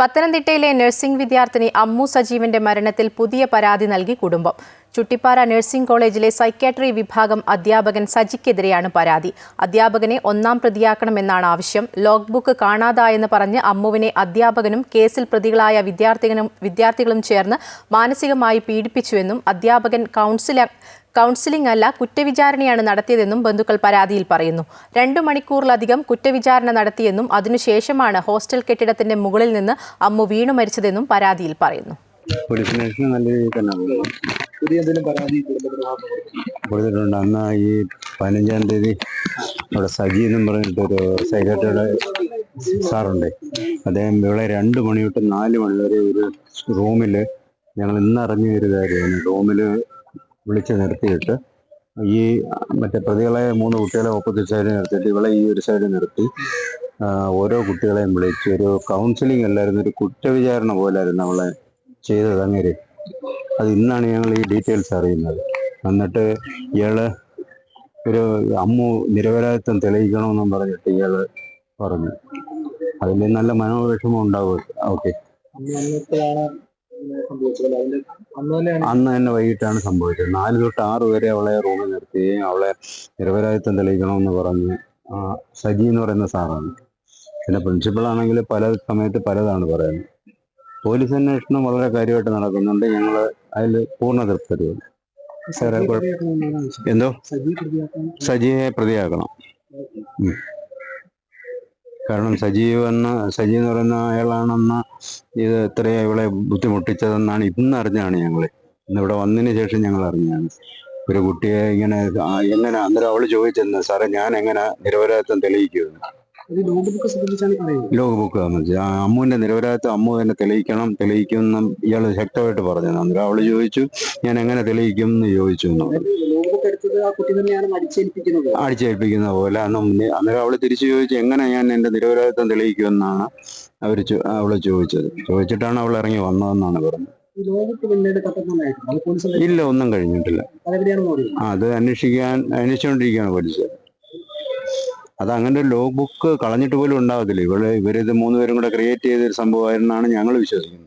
പത്തനംതിട്ടയിലെ നഴ്സിംഗ് വിദ്യാർത്ഥിനി അമ്മു സജീവന്റെ മരണത്തിൽ പുതിയ പരാതി നൽകി കുടുംബം. ചുട്ടിപ്പാറ നഴ്സിംഗ് കോളേജിലെ സൈക്യാട്രി വിഭാഗം അധ്യാപകൻ സജിക്കെതിരെയാണ് പരാതി. അധ്യാപകനെ ഒന്നാം പ്രതിയാക്കണമെന്നാണ് ആവശ്യം. ലോഗ് ബുക്ക് കാണാതായെന്ന് പറഞ്ഞ് അമ്മുവിനെ അധ്യാപകനും കേസിൽ പ്രതികളായ വിദ്യാർത്ഥികളും വിദ്യാർത്ഥികളും ചേർന്ന് മാനസികമായി പീഡിപ്പിച്ചുവെന്നും അധ്യാപകൻ കൗൺസില കൗൺസിലിംഗ് അല്ല കുറ്റവിചാരണയാണ് നടത്തിയതെന്നും ബന്ധുക്കൾ പരാതിയിൽ പറയുന്നു. രണ്ടു മണിക്കൂറിലധികം കുറ്റവിചാരണ നടത്തിയെന്നും അതിനുശേഷമാണ് ഹോസ്റ്റൽ കെട്ടിടത്തിന്റെ മുകളിൽ നിന്ന് അമ്മു വീണു മരിച്ചതെന്നും പരാതിയിൽ പറയുന്നു. കൊടുത്തിട്ടുണ്ട്? അന്ന് ഈ പതിനഞ്ചാം തീയതി അവിടെ സജി എന്നും പറഞ്ഞിട്ട് ഒരു സൈക്കാട്രിയുടെ സാറുണ്ട്. അദ്ദേഹം ഇവിടെ രണ്ട് മണി തൊട്ട് നാല് മണി വരെ ഒരു റൂമിൽ ഞങ്ങൾ ഇന്ന് അറിഞ്ഞ ഒരു കാര്യമാണ്. റൂമിൽ വിളിച്ച് നിർത്തിയിട്ട് ഈ മറ്റേ പ്രതികളെ മൂന്ന് കുട്ടികളെ ഓപ്പോസിറ്റ് സൈഡിൽ നിർത്തിയിട്ട് ഇവളെ ഈ ഒരു സൈഡിൽ നിർത്തി. ഓരോ കുട്ടികളെയും വിളിച്ച് ഒരു കൗൺസിലിംഗ് അല്ലായിരുന്നു ഒരു കുറ്റവിചാരണ പോലായിരുന്നു അവളെ ചെയ്തത് അങ്ങനെ അത് ഇന്നാണ് ഞങ്ങൾ ഈ ഡീറ്റെയിൽസ് അറിയുന്നത്. എന്നിട്ട് ഇയാൾ ഒരു അമ്മു നിരപരാധിത്വം തെളിയിക്കണമെന്നും പറഞ്ഞിട്ട് ഇയാൾ പറഞ്ഞു. അതിൽ നല്ല മനോവിഷമം ഉണ്ടാവും ഓക്കെ. അന്ന് തന്നെ വൈകിട്ടാണ് സംഭവിച്ചത്. നാല് തൊട്ട് ആറ് വരെ അവളെ റൂമിൽ നിർത്തുകയും അവളെ നിരപരാധിത്വം തെളിയിക്കണമെന്ന് പറഞ്ഞ് സജി എന്ന് പറയുന്ന സാറാണ്. പിന്നെ പ്രിൻസിപ്പൾ ആണെങ്കിൽ പല സമയത്ത് പലതാണ് പറയുന്നത്. പോലീസ് അന്വേഷണം വളരെ കാര്യമായിട്ട് നടക്കുന്നുണ്ട്. ഞങ്ങൾ അതിൽ പൂർണ തൃപ്തി സാറേ. എന്തോ? സജിയെ പ്രതിയാക്കണം. കാരണം സജീവ് എന്ന സജീവ് എന്ന് പറയുന്ന അയാളാണെന്ന ഇത് ഇത്രയും ഇവളെ ബുദ്ധിമുട്ടിച്ചതെന്നാണ് ഇന്ന് അറിഞ്ഞാണ് ഞങ്ങൾ ഇന്ന് ഇവിടെ വന്നതിന് ശേഷം ഞങ്ങൾ അറിഞ്ഞാണ് ഒരു കുട്ടിയെ ഇങ്ങനെ എങ്ങനെ അന്നേരം അവൾ ചോദിച്ചെന്ന് സാറേ ഞാൻ എങ്ങനെ നിരപരാധിത്വം തെളിയിക്കുമെന്ന്? ലോക ബുക്ക് അമ്മുവിന്റെ നിരപരാധിത്വം അമ്മു തന്നെ തെളിയിക്കണം തെളിയിക്കുമെന്നും ഇയാൾ ശക്തമായിട്ട് പറഞ്ഞു അന്നേരം അവൾ ചോദിച്ചു ഞാൻ എങ്ങനെ തെളിയിക്കും എന്ന് ചോദിച്ചു എന്ന് എടുത്തത് ആ കുട്ടി തന്നെയാണ് അടിച്ചേൽപ്പിക്കുന്നത് അടിച്ചേൽപ്പിക്കുന്ന പോലെ അന്ന് അന്നേരം അവൾ തിരിച്ചു ചോദിച്ചു എങ്ങനെ ഞാൻ എന്റെ നിരപരാധിത്വം തെളിയിക്കുമെന്നാണ് അവർ അവൾ ചോദിച്ചത്. ചോദിച്ചിട്ടാണ് അവൾ ഇറങ്ങി വന്നതെന്നാണ് പറഞ്ഞത്. ഇല്ല ഒന്നും കഴിഞ്ഞിട്ടില്ല. ആ, അത് അന്വേഷിക്കാൻ അന്വേഷിച്ചുകൊണ്ടിരിക്കുകയാണ് പോലീസ്. അത് അങ്ങനെ ഒരു ലോഗ് ബുക്ക് കളഞ്ഞിട്ട് പോലും ഉണ്ടാവത്തില്ല. ഇവൾ ഇവരിത് മൂന്നുപേരും കൂടെ ക്രിയേറ്റ് ചെയ്ത ഒരു സംഭവമായിരുന്നാണ് ഞങ്ങൾ വിശ്വസിക്കുന്നത്.